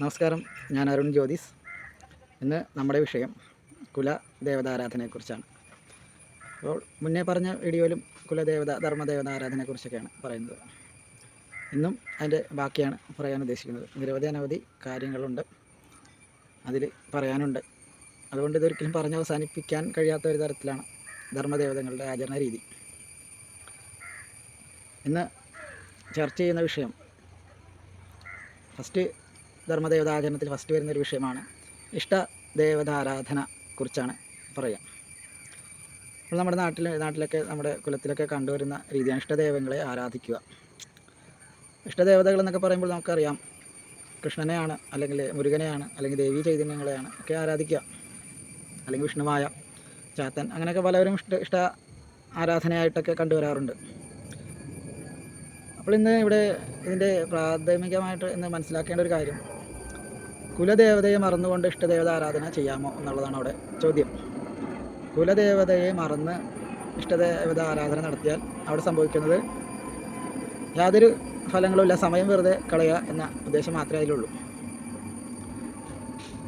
നമസ്കാരം ഞാൻ അരുൺ ജ്യോതിസ്. ഇന്ന് നമ്മുടെ വിഷയം കുല ദേവതാരാധനയെക്കുറിച്ചാണ് അപ്പോൾ മുന്നേ പറഞ്ഞ വീഡിയോയിലും കുലദേവത ധർമ്മദേവത ആരാധനയെക്കുറിച്ചൊക്കെയാണ് പറയുന്നത്. ഇന്നും അതിന്റെ ബാക്കിയാണ് പറയാൻ ഉദ്ദേശിക്കുന്നത്. നിരവധി അനവധി കാര്യങ്ങളുണ്ട് അതിൽ പറയാനുണ്ട്. അതുകൊണ്ട് ഇതൊരിക്കലും പറഞ്ഞ് അവസാനിപ്പിക്കാൻ കഴിയാത്ത ഒരു തരത്തിലാണ് ധർമ്മദേവതകളുടെ ആചരണ രീതി. ഇന്ന് ചർച്ച ചെയ്യുന്ന വിഷയം ഫസ്റ്റ് ധർമ്മദേവതാചരണത്തിൽ ഫസ്റ്റ് വരുന്നൊരു വിഷയമാണ്. ഇഷ്ടദേവതാരാധന കുറിച്ചാണ് പറയാം അപ്പോൾ നമ്മുടെ നാട്ടിൽ നാട്ടിലൊക്കെ നമ്മുടെ കുലത്തിലൊക്കെ കണ്ടുവരുന്ന രീതിയാണ് ഇഷ്ടദേവങ്ങളെ ആരാധിക്കുക. ഇഷ്ടദേവതകൾ എന്നൊക്കെ പറയുമ്പോൾ നമുക്കറിയാം കൃഷ്ണനെയാണ് അല്ലെങ്കിൽ മുരുകനെയാണ് അല്ലെങ്കിൽ ദേവി ചൈതന്യങ്ങളെയാണ് ഒക്കെ ആരാധിക്കുക. അല്ലെങ്കിൽ വിഷ്ണുമായ ചാത്തൻ അങ്ങനെയൊക്കെ പലവരും ഇഷ്ട ഇഷ്ട ആരാധനയായിട്ടൊക്കെ കണ്ടുവരാറുണ്ട്. അപ്പോൾ ഇന്ന് ഇവിടെ ഇതിന്റെ പ്രാഥമികമായിട്ട് ഇന്ന് മനസ്സിലാക്കേണ്ട ഒരു കാര്യം. കുലദേവതയെ മറന്നുകൊണ്ട് ഇഷ്ടദേവത ആരാധന ചെയ്യാമോ എന്നുള്ളതാണ് അവിടെ ചോദ്യം. കുലദേവതയെ മറന്ന് ഇഷ്ടദേവത ആരാധന നടത്തിയാൽ അവിടെ സംഭവിക്കുന്നത് യാതൊരു ഫലങ്ങളുമില്ല സമയം വെറുതെ കളയുക എന്ന ഉദ്ദേശം മാത്രമേ അതിലുള്ളൂ.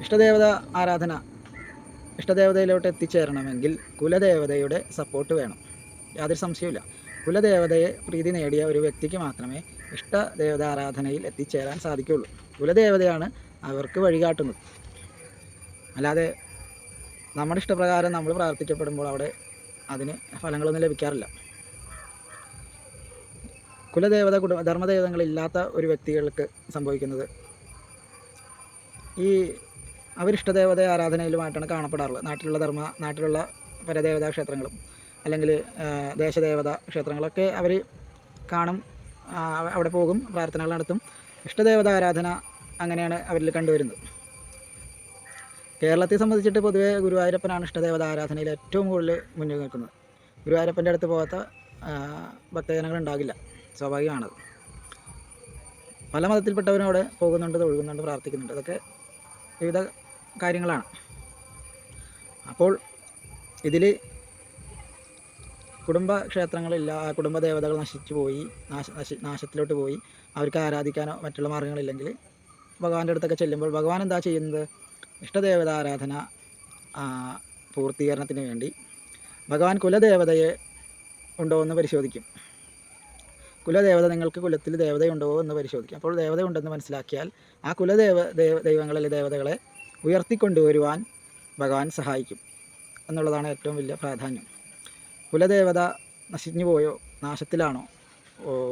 ഇഷ്ടദേവത ആരാധന ഇഷ്ടദേവതയിലോട്ട് എത്തിച്ചേരണമെങ്കിൽ കുലദേവതയുടെ സപ്പോർട്ട് വേണം. യാതൊരു സംശയവുമില്ല. കുലദേവതയെ പ്രീതി നേടിയ ഒരു വ്യക്തിക്ക് മാത്രമേ ഇഷ്ടദേവത ആരാധനയിൽ എത്തിച്ചേരാൻ സാധിക്കുകയുള്ളൂ കുലദേവതയാണ് അവർക്ക് വഴികാട്ടുന്നത്. അല്ലാതെ നമ്മുടെ ഇഷ്ടപ്രകാരം നമ്മൾ പ്രാർത്ഥിക്കപ്പെടുമ്പോൾ അവിടെ അതിന് ഫലങ്ങളൊന്നും ലഭിക്കാറില്ല. കുലദേവത കുടുംബ ധർമ്മദേവതകളില്ലാത്ത ഒരു വ്യക്തികൾക്ക് സംഭവിക്കുന്നത് ഈ അവരിഷ്ടദേവത ആരാധനയിലുമായിട്ടാണ് കാണപ്പെടാറുള്ളത്. നാട്ടിലുള്ള ധർമ്മ നാട്ടിലുള്ള പരദേവതാ ക്ഷേത്രങ്ങളും. അല്ലെങ്കിൽ ദേശദേവത ക്ഷേത്രങ്ങളൊക്കെ അവർ കാണും അവിടെ പോകും പ്രാർത്ഥനകൾ നടത്തും. ഇഷ്ടദേവത ആരാധന അങ്ങനെയാണ് അവരിൽ കണ്ടുവരുന്നത്. കേരളത്തെ സംബന്ധിച്ചിട്ട് പൊതുവേ ഗുരുവായൂരപ്പനാണ് ഇഷ്ടദേവത ആരാധനയിൽ ഏറ്റവും കൂടുതൽ മുന്നിൽ നിൽക്കുന്നത്. ഗുരുവായൂരപ്പന്റെ അടുത്ത് പോകാത്ത ഭക്തജനങ്ങൾ ഉണ്ടാകില്ല സ്വാഭാവികമാണത് പല മതത്തിൽപ്പെട്ടവരും അവിടെ പോകുന്നുണ്ട് തൊഴുകുന്നുണ്ട് പ്രാർത്ഥിക്കുന്നുണ്ട്. അതൊക്കെ വിവിധ കാര്യങ്ങളാണ്. അപ്പോൾ ഇതിൽ കുടുംബക്ഷേത്രങ്ങളില്ല കുടുംബ ദേവതകൾ നശിച്ചു പോയി നാശ നശി നാശത്തിലോട്ട് പോയി. അവർക്ക് ആരാധിക്കാനോ മറ്റുള്ള മാർഗങ്ങളില്ലെങ്കിൽ ഭഗവാന്റെ അടുത്തൊക്കെ ചെല്ലുമ്പോൾ ഭഗവാൻ എന്താ ചെയ്യുന്നത്? ഇഷ്ടദേവത ആരാധന പൂർത്തീകരണത്തിന് വേണ്ടി ഭഗവാൻ കുലദേവതയെ ഉണ്ടോ എന്ന് പരിശോധിക്കും. കുലദേവത നിങ്ങൾക്ക് കുലത്തിൽ ദേവതയുണ്ടോ എന്ന് പരിശോധിക്കും. അപ്പോൾ ദേവത ഉണ്ടെന്ന് മനസ്സിലാക്കിയാൽ ആ കുലദേവ ദേവ ദൈവങ്ങളിലെ ദേവതകളെ ഉയർത്തിക്കൊണ്ടുവരുവാൻ ഭഗവാൻ സഹായിക്കും. എന്നുള്ളതാണ് ഏറ്റവും വലിയ പ്രാധാന്യം. കുലദേവത നശിഞ്ഞു പോയോ? നാശത്തിലാണോ?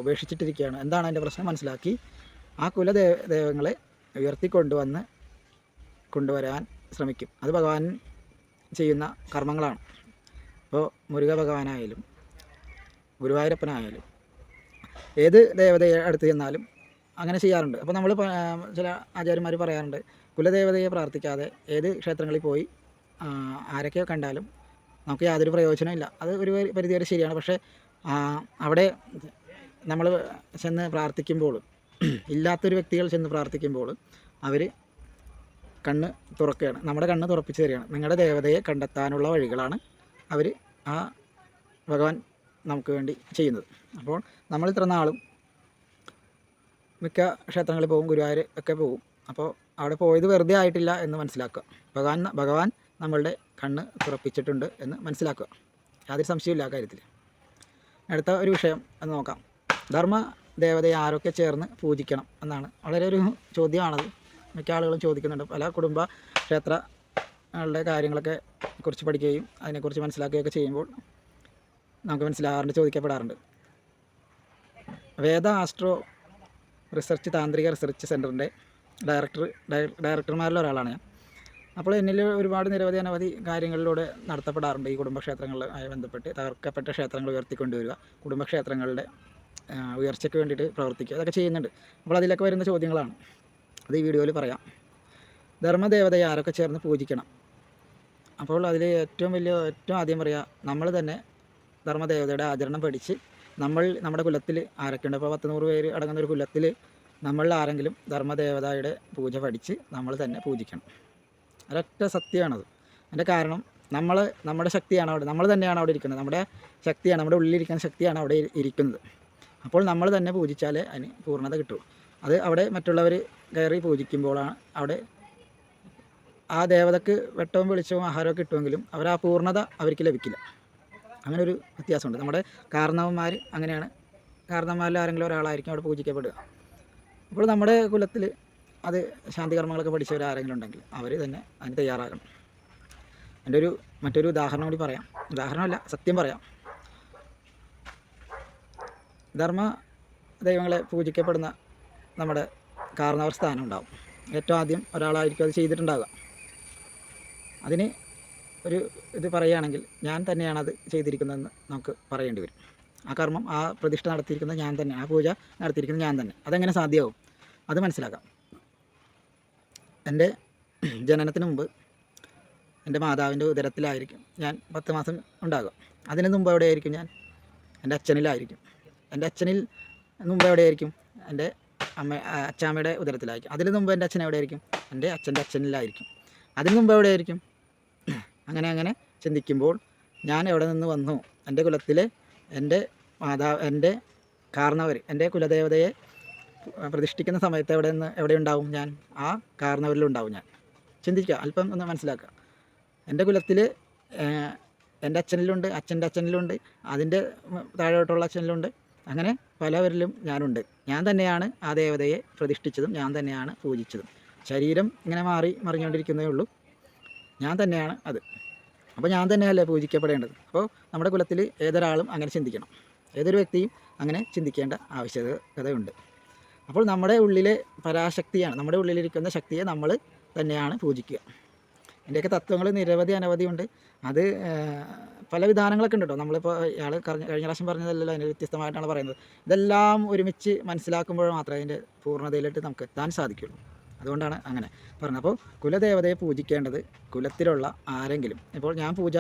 ഉപേക്ഷിച്ചിട്ടിരിക്കുകയാണ്? എന്താണ് അതിന്റെ പ്രശ്നം? മനസ്സിലാക്കി. ആ കുലദേവ ദൈവങ്ങളെ ഉയർത്തിക്കൊണ്ടുവന്ന് കൊണ്ടുവരാൻ ശ്രമിക്കും. അത് ഭഗവാൻ ചെയ്യുന്ന കർമ്മങ്ങളാണ്. ഇപ്പോൾ മുരുക ഭഗവാനായാലും ഗുരുവായൂരപ്പനായാലും ഏത് ദേവതയെ അടുത്ത് ചെന്നാലും അങ്ങനെ ചെയ്യാറുണ്ട്. അപ്പോൾ നമ്മൾ ചില ആചാര്യന്മാർ പറയാറുണ്ട് കുലദേവതയെ പ്രാർത്ഥിക്കാതെ ഏത് ക്ഷേത്രങ്ങളിൽ പോയി ആരൊക്കെ കണ്ടാലും നമുക്ക് യാതൊരു പ്രയോജനമില്ല അത് ഒരു പരിധിവരെ പരിധി വരെ ശരിയാണ്. പക്ഷേ അവിടെ നമ്മൾ ചെന്ന് പ്രാർത്ഥിക്കുമ്പോൾ ഇല്ലാത്തൊരു വ്യക്തികൾ ചെന്ന് പ്രാർത്ഥിക്കുമ്പോൾ അവർ കണ്ണ് തുറക്കുകയാണ്. നമ്മുടെ കണ്ണ് തുറപ്പിച്ച് തരികയാണ്. നിങ്ങളുടെ ദേവതയെ കണ്ടെത്താനുള്ള വഴികളാണ് അവർ ആ ഭഗവാൻ നമുക്ക് വേണ്ടി ചെയ്യുന്നത്. അപ്പോൾ നമ്മൾ ഇത്ര നാളും മിക്ക ക്ഷേത്രങ്ങളിൽ പോകും ഗുരുവായൂർ ഒക്കെ പോകും. അപ്പോൾ അവിടെ പോയത് വെറുതെ ആയിട്ടില്ല എന്ന് മനസ്സിലാക്കുക. ഭഗവാൻ ഭഗവാൻ നമ്മളുടെ കണ്ണ് തുറപ്പിച്ചിട്ടുണ്ട് എന്ന് മനസ്സിലാക്കുക. യാതൊരു സംശയമില്ല ആ കാര്യത്തിൽ. അടുത്ത ഒരു വിഷയം എന്ന് നോക്കാം. ധർമ്മ ദേവതയെ ആരൊക്കെ ചേർന്ന് പൂജിക്കണം എന്നാണ്. വളരെ ഒരു ചോദ്യമാണത്. മിക്ക ആളുകളും ചോദിക്കുന്നുണ്ട്. പല കുടുംബ ക്ഷേത്രങ്ങളുടെ കാര്യങ്ങളൊക്കെ കുറിച്ച് പഠിക്കുകയും അതിനെക്കുറിച്ച് മനസ്സിലാക്കുകയൊക്കെ ചെയ്യുമ്പോൾ നമുക്ക് മനസ്സിലാകാറുണ്ട് ചോദിക്കപ്പെടാറുണ്ട്. Veda astro research Tantrika research സെന്ററിന്റെ ഡയറക്ടർ ഡയ- ഡയറക്ടർമാരിൽ ഒരാളാണ് ഞാൻ. അപ്പോൾ എന്നിൽ ഒരുപാട് നിരവധി അനവധി കാര്യങ്ങളിലൂടെ നടത്തപ്പെടാറുണ്ട് ഈ കുടുംബക്ഷേത്രങ്ങളുമായി ബന്ധപ്പെട്ട് തകർക്കപ്പെട്ട ക്ഷേത്രങ്ങൾ ഉയർത്തിക്കൊണ്ടുവരിക കുടുംബക്ഷേത്രങ്ങളുടെ ഉയർച്ചയ്ക്ക് വേണ്ടിയിട്ട് പ്രവർത്തിക്കുക അതൊക്കെ ചെയ്യുന്നുണ്ട്. അപ്പോൾ അതിലൊക്കെ വരുന്ന ചോദ്യങ്ങളാണ്. അത് ഈ വീഡിയോയിൽ പറയാം. ധർമ്മദേവതയെ ആരൊക്കെ ചേർന്ന് പൂജിക്കണം? അപ്പോൾ അതിൽ ഏറ്റവും വലിയ ഏറ്റവും ആദ്യം പറയുക നമ്മൾ തന്നെ ധർമ്മദേവതയുടെ ആചരണം പഠിച്ച് നമ്മൾ നമ്മുടെ കുലത്തിൽ ആരൊക്കെയുണ്ട്? അപ്പോൾ പത്ത് നൂറ് പേര് അടങ്ങുന്ന ഒരു കുലത്തിൽ നമ്മളിൽ ആരെങ്കിലും ധർമ്മദേവതയുടെ പൂജ പഠിച്ച് നമ്മൾ തന്നെ പൂജിക്കണം. ഒരൊറ്റ സത്യമാണത്. അതിന്റെ കാരണം നമ്മൾ നമ്മുടെ ശക്തിയാണ് അവിടെ നമ്മൾ തന്നെയാണ് അവിടെ ഇരിക്കുന്നത്. നമ്മുടെ ശക്തിയാണ് നമ്മുടെ ഉള്ളിലിരിക്കുന്ന ശക്തിയാണ് അവിടെ ഇരിക്കുന്നത്. അപ്പോൾ നമ്മൾ തന്നെ പൂജിച്ചാലേ അതിന് പൂർണത കിട്ടൂ. അത് അവിടെ മറ്റുള്ളവർ കയറി പൂജിക്കുമ്പോഴാണ് അവിടെ ആ ദേവതക്ക് വെട്ടവും വെളിച്ചവും ആഹാരമൊക്കെ കിട്ടുമെങ്കിലും അവർ ആ പൂർണത അവർക്ക് ലഭിക്കില്ല. അങ്ങനെ ഒരു വ്യത്യാസമുണ്ട്. നമ്മുടെ കാരണവന്മാർ അങ്ങനെയാണ്. കാരണവന്മാരിൽ ആരെങ്കിലും ഒരാളായിരിക്കും അവിടെ പൂജിക്കപ്പെടുക. അപ്പോൾ നമ്മുടെ കുലത്തിൽ അത് ശാന്തി കർമ്മങ്ങളൊക്കെ പഠിച്ചവർ ആരെങ്കിലും ഉണ്ടെങ്കിൽ അവർ തന്നെ അതിന് തയ്യാറാകണം. എന്റെ ഒരു മറ്റൊരു ഉദാഹരണം കൂടി പറയാം. ഉദാഹരണമല്ല സത്യം പറയാം. ധർമ്മ ദൈവങ്ങളെ പൂജിക്കപ്പെടുന്ന നമ്മുടെ കാരണവർ സ്ഥാനം ഉണ്ടാകും ഏറ്റവും ആദ്യം ഒരാളായിരിക്കും അത് ചെയ്തിട്ടുണ്ടാവുക. അതിന് ഒരു ഇത് പറയുകയാണെങ്കിൽ ഞാൻ തന്നെയാണ് അത് ചെയ്തിരിക്കുന്നതെന്ന് നമുക്ക് പറയേണ്ടി വരും. ആ കർമ്മം ആ പ്രതിഷ്ഠ നടത്തിയിരിക്കുന്നത് ഞാൻ തന്നെ ആ പൂജ നടത്തിയിരിക്കുന്നത് ഞാൻ തന്നെ. അതെങ്ങനെ സാധ്യമാവും? അത് മനസ്സിലാക്കാം. എന്റെ ജനനത്തിന് മുമ്പ് എന്റെ മാതാവിന്റെ ഉദരത്തിലായിരിക്കും ഞാൻ പത്ത് മാസം ഉണ്ടാകും അതിന് മുമ്പ് എവിടെയായിരിക്കും ഞാൻ? എന്റെ അച്ഛനിലായിരിക്കും. എന്റെ അച്ഛനിൽ മുമ്പ് എവിടെയായിരിക്കും? എന്റെ അമ്മ അച്ഛാമ്മയുടെ ഉദരത്തിലായിരിക്കും. അതിന് മുമ്പ് എന്റെ അച്ഛൻ എവിടെയായിരിക്കും? എന്റെ അച്ഛന്റെ അച്ഛനിലായിരിക്കും. അതിന് മുമ്പ് എവിടെയായിരിക്കും? അങ്ങനെ അങ്ങനെ ചിന്തിക്കുമ്പോൾ ഞാൻ എവിടെ നിന്ന് വന്നു? എന്റെ കുലത്തിലെ എന്റെ മാതാവ് എന്റെ കാരണവർ എന്റെ കുലദേവതയെ പ്രതിഷ്ഠിക്കുന്ന സമയത്ത് എവിടെ നിന്ന് എവിടെ ഉണ്ടാവും ഞാൻ? ആ കാരണവരിലുണ്ടാവും ഞാൻ. ചിന്തിക്കുക അല്പം ഒന്ന് മനസ്സിലാക്കുക. എന്റെ കുലത്തിൽ എന്റെ അച്ഛനിലുണ്ട് അച്ഛന്റെ അച്ഛനിലുണ്ട് അതിന്റെ താഴോട്ടുള്ള അച്ഛനിലുണ്ട് അങ്ങനെ പലവരിലും ഞാനുണ്ട്. ഞാൻ തന്നെയാണ് ആ ദേവതയെ പ്രതിഷ്ഠിച്ചതും ഞാൻ തന്നെയാണ് പൂജിച്ചതും. ശരീരം ഇങ്ങനെ മാറി മറിഞ്ഞുകൊണ്ടിരിക്കുന്നേ ഉള്ളൂ. ഞാൻ തന്നെയാണ് അത്. അപ്പോൾ ഞാൻ തന്നെയല്ലേ പൂജിക്കപ്പെടേണ്ടത്? അപ്പോൾ നമ്മുടെ കുലത്തിൽ ഏതൊരാളും അങ്ങനെ ചിന്തിക്കണം. ഏതൊരു വ്യക്തിയും അങ്ങനെ ചിന്തിക്കേണ്ട ആവശ്യകതയുണ്ട് അപ്പോൾ നമ്മുടെ ഉള്ളിലെ പരാശക്തിയാണ് നമ്മുടെ ഉള്ളിലിരിക്കുന്ന ശക്തിയെ നമ്മൾ തന്നെയാണ് പൂജിക്കുക. ഇതിന്റെയൊക്കെ തത്വങ്ങൾ നിരവധി അനവധിയുണ്ട് അത് പല വിധാനങ്ങളൊക്കെ ഉണ്ട് കേട്ടോ. നമ്മളിപ്പോൾ ഇയാൾ കഴിഞ്ഞ കഴിഞ്ഞ പ്രാവശ്യം പറഞ്ഞതല്ലല്ലോ അതിന് വ്യത്യസ്തമായിട്ടാണ് പറയുന്നത്. ഇതെല്ലാം ഒരുമിച്ച് മനസ്സിലാക്കുമ്പോൾ മാത്രമേ അതിന്റെ പൂർണതയിലിട്ട് നമുക്ക് എത്താൻ സാധിക്കുള്ളൂ. അതുകൊണ്ടാണ് അങ്ങനെ പറഞ്ഞത്. അപ്പോൾ കുലദേവതയെ പൂജിക്കേണ്ടത് കുലത്തിലുള്ള ആരെങ്കിലും. ഇപ്പോൾ ഞാൻ പൂജ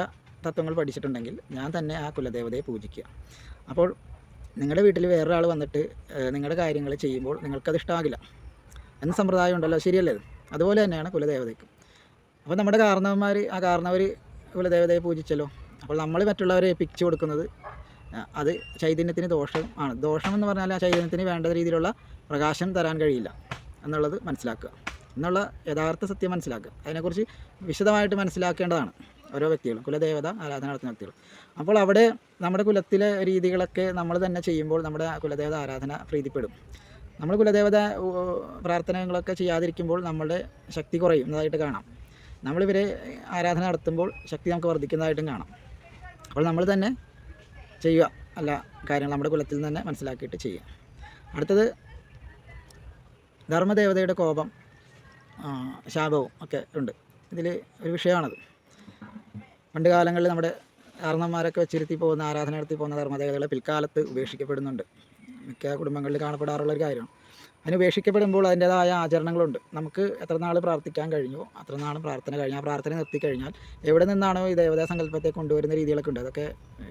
തത്വങ്ങൾ പഠിച്ചിട്ടുണ്ടെങ്കിൽ ഞാൻ തന്നെ ആ കുലദേവതയെ പൂജിക്കുക. അപ്പോൾ നിങ്ങളുടെ വീട്ടിൽ വേറൊരാൾ വന്നിട്ട് നിങ്ങളുടെ കാര്യങ്ങൾ ചെയ്യുമ്പോൾ നിങ്ങൾക്കത് ഇഷ്ടമാകില്ല. എന്ന സമ്പ്രദായം ഉണ്ടല്ലോ ശരിയല്ലേ? അതുപോലെ തന്നെയാണ് കുലദേവതയ്ക്ക്. അപ്പോൾ നമ്മുടെ കാരണവന്മാർ ആ കാരണവർ കുലദേവതയെ പൂജിച്ചല്ലോ. അപ്പോൾ നമ്മൾ മറ്റുള്ളവരെ ഏൽപ്പിച്ചു കൊടുക്കുന്നത് അത് ചൈതന്യത്തിന് ദോഷം ആണ്. ദോഷം എന്ന് പറഞ്ഞാൽ ആ ചൈതന്യത്തിന് വേണ്ട രീതിയിലുള്ള പ്രകാശം തരാൻ കഴിയില്ല എന്നുള്ളത് മനസ്സിലാക്കുക. എന്നുള്ള യഥാർത്ഥ സത്യം മനസ്സിലാക്കുക. അതിനെക്കുറിച്ച് വിശദമായിട്ട് മനസ്സിലാക്കേണ്ടതാണ്. ഓരോ വ്യക്തികളും കുലദേവത ആരാധന നടത്തുന്ന വ്യക്തികൾ അപ്പോൾ അവിടെ നമ്മുടെ കുലത്തിലെ രീതികളൊക്കെ നമ്മൾ തന്നെ ചെയ്യുമ്പോൾ നമ്മുടെ കുലദേവത ആരാധന പ്രീതിപ്പെടും. നമ്മൾ കുലദേവത പ്രാർത്ഥനകളൊക്കെ ചെയ്യാതിരിക്കുമ്പോൾ നമ്മളുടെ ശക്തി കുറയുന്നതായിട്ട് കാണാം. നമ്മളിവരെ ആരാധന നടത്തുമ്പോൾ ശക്തി നമുക്ക് വർദ്ധിക്കുന്നതായിട്ടും കാണാം. അപ്പോൾ നമ്മൾ തന്നെ ചെയ്യുക അല്ല കാര്യങ്ങൾ നമ്മുടെ കുലത്തിൽ തന്നെ മനസ്സിലാക്കിയിട്ട് ചെയ്യുക. അടുത്തത് ധർമ്മദേവതയുടെ കോപം ശാപവും ഒക്കെ ഉണ്ട്. ഇതിൽ ഒരു വിഷയമാണത്. പണ്ട് കാലങ്ങളിൽ നമ്മുടെ കാരണന്മാരൊക്കെ വെച്ചിരുത്തി പോകുന്ന ആരാധന നടത്തി പോകുന്ന ധർമ്മദേവതകളെ പിൽക്കാലത്ത് ഉപേക്ഷിക്കപ്പെടുന്നുണ്ട്. മിക്ക കുടുംബങ്ങളിൽ കാണപ്പെടാറുള്ള ഒരു കാര്യമാണ്. അതിന് ഉപേക്ഷിക്കപ്പെടുമ്പോൾ അതിന്റേതായ ആചരണങ്ങളുണ്ട്. നമുക്ക് എത്ര നാൾ പ്രാർത്ഥിക്കാൻ കഴിഞ്ഞോ അത്ര നാൾ പ്രാർത്ഥന കഴിഞ്ഞു ആ പ്രാർത്ഥന നിർത്തി കഴിഞ്ഞാൽ എവിടെ നിന്നാണോ ഈ ദേവതാ സങ്കല്പത്തെ കൊണ്ടുവരുന്ന രീതികളൊക്കെ ഉണ്ട്. അതൊക്കെ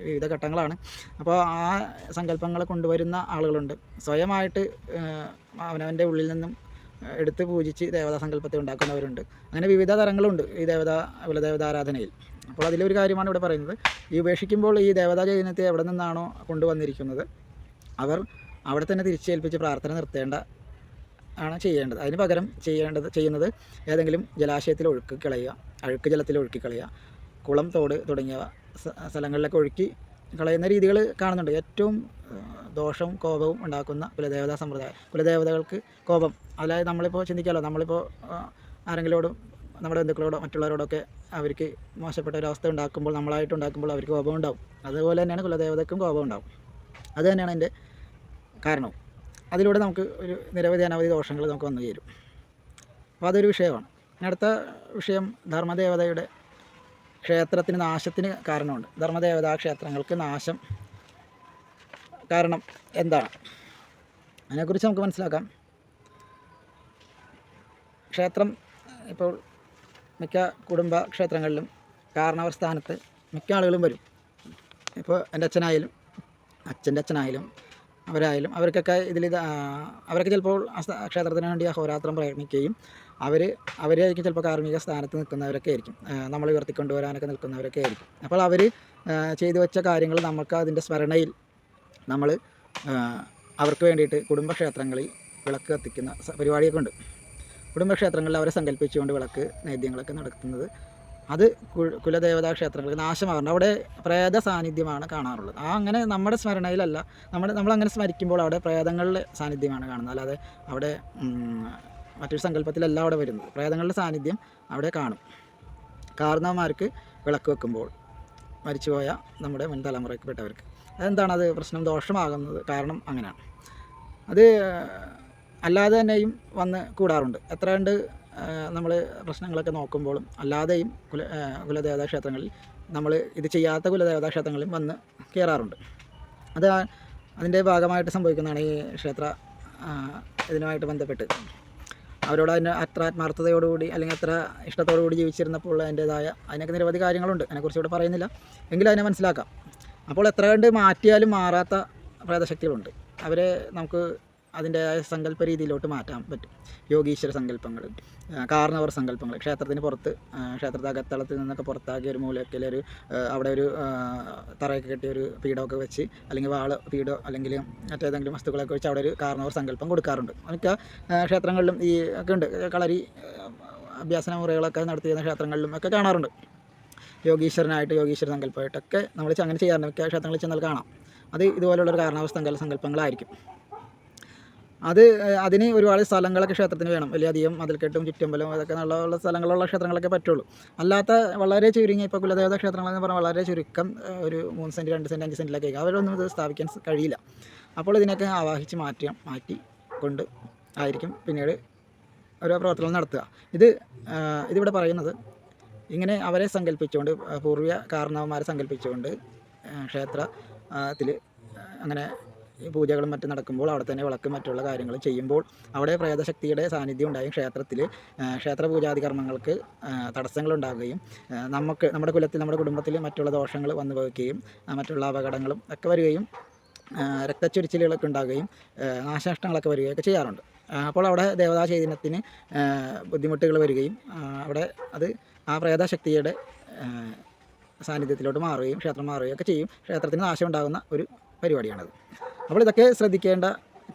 വിവിധ ഘട്ടങ്ങളാണ്. അപ്പോൾ ആ സങ്കല്പങ്ങളെ കൊണ്ടുവരുന്ന ആളുകളുണ്ട്. സ്വയമായിട്ട് അവനവന്റെ ഉള്ളിൽ നിന്നും എടുത്ത് പൂജിച്ച് ദേവതാ സങ്കല്പത്തെ ഉണ്ടാക്കുന്നവരുണ്ട്. അങ്ങനെ വിവിധ തരങ്ങളുണ്ട് ഈ ദേവതാ കുലദേവതാ ആരാധനയിൽ അപ്പോൾ അതിലൊരു കാര്യമാണ് ഇവിടെ പറയുന്നത്. ഈ ഉപേക്ഷിക്കുമ്പോൾ ഈ ദേവതാ ചൈതന്യത്തെ എവിടെ നിന്നാണോ കൊണ്ടുവന്നിരിക്കുന്നത് അവർ അവിടെ തന്നെ തിരിച്ചേൽപ്പിച്ച് പ്രാർത്ഥന നിർത്തേണ്ട ആണ് ചെയ്യേണ്ടത്. അതിന് പകരം ചെയ്യേണ്ടത് ചെയ്യുന്നത് ഏതെങ്കിലും ജലാശയത്തിൽ ഒഴുക്കി കളയുക അഴുക്ക് ജലത്തിൽ ഒഴുക്കി കളയുക കുളം തോട് തുടങ്ങിയ സ്ഥ- സ്ഥലങ്ങളിലൊക്കെ ഒഴുക്കി കളയുന്ന രീതികൾ കാണുന്നുണ്ട്. ഏറ്റവും ദോഷവും കോപവും ഉണ്ടാക്കുന്ന കുലദേവതാ സമ്പ്രദായം കുലദേവതകൾക്ക് കോപം. അതായത് നമ്മളിപ്പോൾ ചിന്തിക്കാമല്ലോ നമ്മളിപ്പോൾ ആരെങ്കിലോടും നമ്മുടെ ബന്ധുക്കളോടോ മറ്റുള്ളവരോടൊക്കെ അവർക്ക് മോശപ്പെട്ട ഒരവസ്ഥ ഉണ്ടാക്കുമ്പോൾ നമ്മളായിട്ട് ഉണ്ടാക്കുമ്പോൾ അവർക്ക് കോപം ഉണ്ടാവും. അതുപോലെ തന്നെയാണ് കുലദേവതക്കും കോപം ഉണ്ടാവും. അത് തന്നെയാണ് അതിന്റെ കാരണം അതിലൂടെ നമുക്ക് ഒരു നിരവധി അനവധി ദോഷങ്ങൾ നമുക്ക് വന്നു ചേരും. അപ്പോൾ അതൊരു വിഷയമാണ്. അടുത്ത വിഷയം ധർമ്മദേവതയുടെ ക്ഷേത്രത്തിന് നാശത്തിന് കാരണമുണ്ട്. ധർമ്മദേവതാ ക്ഷേത്രങ്ങൾക്ക് നാശം കാരണം എന്താണ്? അതിനെക്കുറിച്ച് നമുക്ക് മനസ്സിലാക്കാം. ക്ഷേത്രം ഇപ്പോൾ മിക്ക കുടുംബ ക്ഷേത്രങ്ങളിലും കാരണവർ സ്ഥാനത്ത് മിക്ക ആളുകളും വരും. ഇപ്പോൾ എന്റെ അച്ഛനായാലും അച്ഛന്റെ അച്ഛനായാലും അവരായാലും അവർക്കൊക്കെ ഇതിൽ അവരൊക്കെ ചിലപ്പോൾ ക്ഷേത്രത്തിന് വേണ്ടി അഹോരാത്രം പ്രയത്നിക്കുകയും അവർ അവരായിരിക്കും ചിലപ്പോൾ കാർമ്മിക സ്ഥാനത്ത് നിൽക്കുന്നവരൊക്കെ ആയിരിക്കും. നമ്മൾ ഉയർത്തിക്കൊണ്ടുവരാനൊക്കെ നിൽക്കുന്നവരൊക്കെ ആയിരിക്കും. അപ്പോൾ അവർ ചെയ്തു വെച്ച കാര്യങ്ങൾ നമുക്ക് അതിന്റെ സ്മരണയിൽ നമ്മൾ അവർക്ക് വേണ്ടിയിട്ട് കുടുംബക്ഷേത്രങ്ങളിൽ വിളക്ക് കത്തിക്കുന്ന പരിപാടിയൊക്കെ ഉണ്ട്. കുടുംബക്ഷേത്രങ്ങളിൽ അവരെ സങ്കല്പിച്ചുകൊണ്ട് വിളക്ക് നേദ്യങ്ങളൊക്കെ നടത്തുന്നത്. അത് കുലദേവതാ ക്ഷേത്രങ്ങൾക്ക് നാശമാകുന്നുണ്ട് അവിടെ പ്രേത സാന്നിധ്യമാണ് കാണാറുള്ളത്. ആ അങ്ങനെ നമ്മുടെ സ്മരണയിലല്ല നമ്മുടെ നമ്മളങ്ങനെ സ്മരിക്കുമ്പോൾ അവിടെ പ്രേതങ്ങളുടെ സാന്നിധ്യമാണ് കാണുന്നത്. അല്ലാതെ അവിടെ മറ്റൊരു സങ്കല്പത്തിലല്ല അവിടെ വരുന്നത്. പ്രേതങ്ങളുടെ സാന്നിധ്യം അവിടെ കാണും. കാരണവന്മാർക്ക് വിളക്ക് വെക്കുമ്പോൾ മരിച്ചുപോയ നമ്മുടെ മുൻ തലമുറയ്ക്കപ്പെട്ടവർക്ക് അതെന്താണ് അത് പ്രശ്നം ദോഷമാകുന്നത് കാരണം അങ്ങനെയാണ്. അത് അല്ലാതെ തന്നെയും വന്ന് കൂടാറുണ്ട്. എത്ര കണ്ട് നമ്മൾ പ്രശ്നങ്ങളൊക്കെ നോക്കുമ്പോഴും അല്ലാതെയും കുല കുലദേവതാ ക്ഷേത്രങ്ങളിൽ നമ്മൾ ഇത് ചെയ്യാത്ത കുലദേവതാ ക്ഷേത്രങ്ങളിൽ വന്ന് കയറാറുണ്ട് അത് അതിന്റെ ഭാഗമായിട്ട് സംഭവിക്കുന്നതാണ് ഈ ക്ഷേത്ര ഇതിനുമായിട്ട് ബന്ധപ്പെട്ട്. അവരോട് അതിന് അത്ര ആത്മാർത്ഥതയോടുകൂടി അല്ലെങ്കിൽ അത്ര ഇഷ്ടത്തോടു കൂടി ജീവിച്ചിരുന്നപ്പോൾ അതിന്റേതായ അതിനൊക്കെ നിരവധി കാര്യങ്ങളുണ്ട്. അതിനെക്കുറിച്ച് ഇവിടെ പറയുന്നില്ല. എങ്കിലും അതിനെ മനസ്സിലാക്കാം. അപ്പോൾ എത്ര കണ്ട് മാറ്റിയാലും മാറാത്ത പ്രേതശക്തികളുണ്ട്. അവരെ നമുക്ക് അതിന്റെതായ സങ്കല്പ രീതിയിലോട്ട് മാറ്റാൻ പറ്റും. യോഗീശ്വര സങ്കല്പങ്ങൾ കാർണവർ സങ്കല്പങ്ങൾ ക്ഷേത്രത്തിന് പുറത്ത് ആ, ക്ഷേത്രത്തെ അകത്തളത്തിൽ നിന്നൊക്കെ പുറത്താക്കി ഒരു മൂലയ്ക്കൽ ഒരു അവിടെ ഒരു തറയൊക്കെ കെട്ടിയ ഒരു പീഠമൊക്കെ വെച്ച് അല്ലെങ്കിൽ വാൾ പീഠോ അല്ലെങ്കിൽ മറ്റേതെങ്കിലും വസ്തുക്കളൊക്കെ വെച്ച് അവിടെ ഒരു കാർണവർ സങ്കല്പം കൊടുക്കാറുണ്ട്. മിക്ക ക്ഷേത്രങ്ങളിലും ഈ ഒക്കെ ഉണ്ട്. കളരി അഭ്യാസന മുറികളൊക്കെ നടത്തിയിരുന്ന ക്ഷേത്രങ്ങളിലും ഒക്കെ കാണാറുണ്ട്. യോഗീശ്വരനായിട്ട് യോഗീശ്വര സങ്കല്പമായിട്ടൊക്കെ നമ്മൾ അങ്ങനെ ചെയ്യാറുണ്ട്. മിക്ക ക്ഷേത്രങ്ങളിൽ ചെന്നാൽ കാണാം. അത് ഇതുപോലുള്ളൊരു ഒരു കാരണാവസ്ഥ സങ്കല്പങ്ങളായിരിക്കും. അത് അതിന് ഒരുപാട് സ്ഥലങ്ങളൊക്കെ ക്ഷേത്രത്തിന് വേണം. വലിയ അധികം അതിൽക്കെട്ടും ചുറ്റമ്പലം അതൊക്കെ നല്ല സ്ഥലങ്ങളുള്ള ക്ഷേത്രങ്ങളൊക്കെ പറ്റുള്ളൂ. അല്ലാത്ത വളരെ ചുരുങ്ങി ഇപ്പോൾ കുലദേവത ക്ഷേത്രങ്ങളെന്ന് പറഞ്ഞാൽ വളരെ ചുരുക്കം ഒരു മൂന്ന് സെന്റ് രണ്ട് സെന്റ് അഞ്ച് സെന്റിലൊക്കെ അവരൊന്നും ഇത് സ്ഥാപിക്കാൻ കഴിയില്ല. അപ്പോൾ ഇതിനൊക്കെ ആവാഹിച്ച് മാറ്റാം മാറ്റി കൊണ്ട് ആയിരിക്കും പിന്നീട് ഓരോ പ്രവർത്തനങ്ങൾ നടത്തുക. ഇത് ഇതിവിടെ പറയുന്നത് ഇങ്ങനെ അവരെ സങ്കല്പിച്ചുകൊണ്ട് പൂർവിക കാരണവന്മാരെ സങ്കല്പിച്ചുകൊണ്ട് ക്ഷേത്രത്തിൽ അങ്ങനെ ഈ പൂജകളും മറ്റും നടക്കുമ്പോൾ അവിടെ തന്നെ വിളക്കും മറ്റുള്ള കാര്യങ്ങൾ ചെയ്യുമ്പോൾ അവിടെ പ്രേതശക്തിയുടെ സാന്നിധ്യം ഉണ്ടായും ക്ഷേത്രത്തിൽ ക്ഷേത്ര പൂജാതി കർമ്മങ്ങൾക്ക് ആ, നമുക്ക് നമ്മുടെ കുലത്തിൽ നമ്മുടെ കുടുംബത്തിൽ മറ്റുള്ള ദോഷങ്ങൾ വന്നു ഭവിക്കുകയും മറ്റുള്ള അപകടങ്ങളും ഒക്കെ വരികയും രക്തച്ചൊരിച്ചിലുകളൊക്കെ ഉണ്ടാകുകയും നാശനഷ്ടങ്ങളൊക്കെ വരികയൊക്കെ ചെയ്യാറുണ്ട്. അപ്പോൾ അവിടെ ദേവതാ ചൈതന്യത്തിന് ബുദ്ധിമുട്ടുകൾ വരികയും അവിടെ അത് ആ പ്രേതശക്തിയുടെ സാന്നിധ്യത്തിലോട്ട് മാറുകയും ക്ഷേത്രം മാറുകയും ഒക്കെ ചെയ്യും. ക്ഷേത്രത്തിന് നാശമുണ്ടാകുന്ന ഒരു പരിപാടിയാണത്. അപ്പോൾ ഇതൊക്കെ ശ്രദ്ധിക്കേണ്ട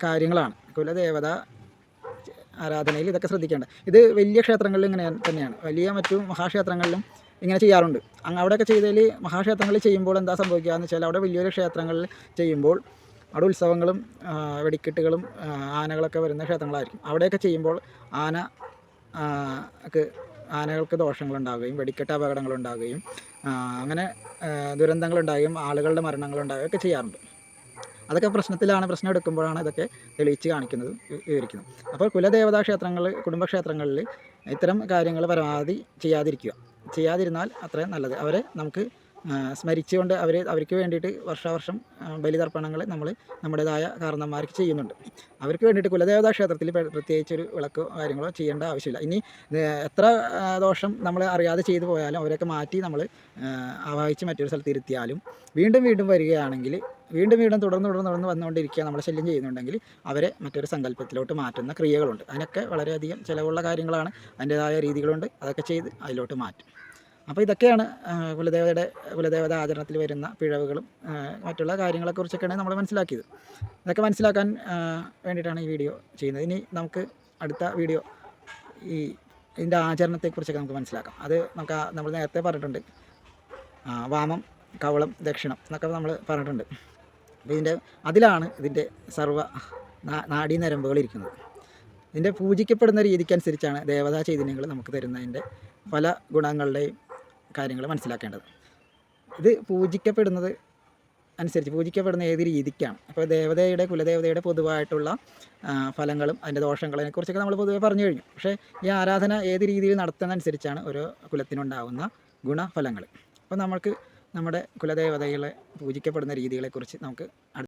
കാര്യങ്ങളാണ്. കുലദേവത ആരാധനയിൽ ഇതൊക്കെ ശ്രദ്ധിക്കേണ്ട. ഇത് വലിയ ക്ഷേത്രങ്ങളിലും ഇങ്ങനെ തന്നെയാണ്. വലിയ മറ്റു മഹാക്ഷേത്രങ്ങളിലും ഇങ്ങനെ ചെയ്യാറുണ്ട്. അങ്ങ് അവിടെയൊക്കെ ചെയ്തതിൽ മഹാക്ഷേത്രങ്ങളിൽ ചെയ്യുമ്പോൾ എന്താ സംഭവിക്കുക എന്ന് വെച്ചാൽ അവിടെ വലിയൊരു ക്ഷേത്രങ്ങളിൽ ചെയ്യുമ്പോൾ അവിടെ ഉത്സവങ്ങളും വെടിക്കെട്ടുകളും ആനകളൊക്കെ വരുന്ന ക്ഷേത്രങ്ങളായിരിക്കും. അവിടെയൊക്കെ ചെയ്യുമ്പോൾ ആന ആനകൾക്ക് ദോഷങ്ങളുണ്ടാവുകയും വെടിക്കെട്ട് അപകടങ്ങളുണ്ടാവുകയും അങ്ങനെ ദുരന്തങ്ങളുണ്ടാകുകയും ആളുകളുടെ മരണങ്ങളുണ്ടാവുകയും ഒക്കെ ചെയ്യാറുണ്ട്. അതൊക്കെ പ്രശ്നത്തിലാണ് പ്രശ്നം എടുക്കുമ്പോഴാണ് ഇതൊക്കെ തെളിയിച്ച് കാണിക്കുന്നത് വിവരിക്കുന്നത്. അപ്പോൾ കുലദേവതാ ക്ഷേത്രങ്ങൾ കുടുംബക്ഷേത്രങ്ങളിൽ ഇത്തരം കാര്യങ്ങൾ പരമാവധി ചെയ്യാതിരിക്കുക. ചെയ്യാതിരുന്നാൽ അത്രയും നല്ലത്. അവരെ നമുക്ക് സ്മരിച്ചുകൊണ്ട് അവർ അവർക്ക് വേണ്ടിയിട്ട് വർഷാവർഷം ബലിതർപ്പണങ്ങൾ നമ്മൾ നമ്മുടേതായ കാരണന്മാർക്ക് ചെയ്യുന്നുണ്ട്. അവർക്ക് വേണ്ടിയിട്ട് കുലദേവതാ ക്ഷേത്രത്തിൽ പ്രത്യേകിച്ച് ഒരു വിളക്കോ കാര്യങ്ങളോ ചെയ്യേണ്ട ആവശ്യമില്ല. ഇനി എത്ര ദോഷം നമ്മൾ അറിയാതെ ചെയ്തു പോയാലും അവരൊക്കെ മാറ്റി നമ്മൾ ആവാഹിച്ച് മറ്റൊരു സ്ഥലത്ത് ഇരുത്തിയാലും വീണ്ടും വീണ്ടും വരികയാണെങ്കിൽ വീണ്ടും വീണ്ടും തുടർന്ന് തുടർന്ന് തുടർന്ന് വന്നുകൊണ്ടിരിക്കുക നമ്മളെ ശല്യം ചെയ്യുന്നുണ്ടെങ്കിൽ അവരെ മറ്റൊരു സങ്കല്പത്തിലോട്ട് മാറ്റുന്ന ക്രിയകളുണ്ട്. അതിനൊക്കെ വളരെയധികം ചിലവുള്ള കാര്യങ്ങളാണ്. അതിന്റേതായ രീതികളുണ്ട്. അതൊക്കെ ചെയ്ത് അതിലോട്ട് മാറ്റും. അപ്പോൾ ഇതൊക്കെയാണ് കുലദേവതയുടെ കുലദേവത ആചരണത്തിൽ വരുന്ന പിഴവുകളും മറ്റുള്ള കാര്യങ്ങളെക്കുറിച്ചൊക്കെയാണ് നമ്മൾ മനസ്സിലാക്കിയത്. ഇതൊക്കെ മനസ്സിലാക്കാൻ വേണ്ടിയിട്ടാണ് ഈ വീഡിയോ ചെയ്യുന്നത്. ഇനി നമുക്ക് അടുത്ത വീഡിയോ ഈ ഇതിന്റെ ആചരണത്തെക്കുറിച്ചൊക്കെ നമുക്ക് മനസ്സിലാക്കാം. അത് നമുക്ക് നമ്മൾ നേരത്തെ പറഞ്ഞിട്ടുണ്ട്. വാമം കവളം ദക്ഷിണം എന്നൊക്കെ നമ്മൾ പറഞ്ഞിട്ടുണ്ട്. ഇതിന്റെ അതിലാണ് ഇതിന്റെ നരമ്പുകൾ ഇരിക്കുന്നത്. ഇതിന്റെ പൂജിക്കപ്പെടുന്ന രീതിക്കനുസരിച്ചാണ് ദേവതാ ചൈതന്യങ്ങൾ നമുക്ക് തരുന്നതിന്റെ പല ഗുണങ്ങളുടെയും കാര്യങ്ങൾ മനസ്സിലാക്കേണ്ടത്. ഇത് പൂജിക്കപ്പെടുന്നത് അനുസരിച്ച് പൂജിക്കപ്പെടുന്ന ഏത് രീതിക്കാണ്. അപ്പോൾ ദേവതയുടെ കുലദേവതയുടെ പൊതുവായിട്ടുള്ള ഫലങ്ങളും അതിന്റെ ദോഷങ്ങളെ കുറിച്ചൊക്കെ നമ്മൾ പൊതുവെ പറഞ്ഞു കഴിഞ്ഞു. പക്ഷേ ഈ ആരാധന ഏത് രീതിയിൽ നടത്തുന്നതനുസരിച്ചാണ് ഓരോ കുലത്തിനുണ്ടാവുന്ന ഗുണഫലങ്ങൾ. അപ്പോൾ നമ്മൾക്ക് നമ്മുടെ കുലദേവതകളെ പൂജിക്കപ്പെടുന്ന രീതികളെക്കുറിച്ച് നമുക്ക് അടുത്ത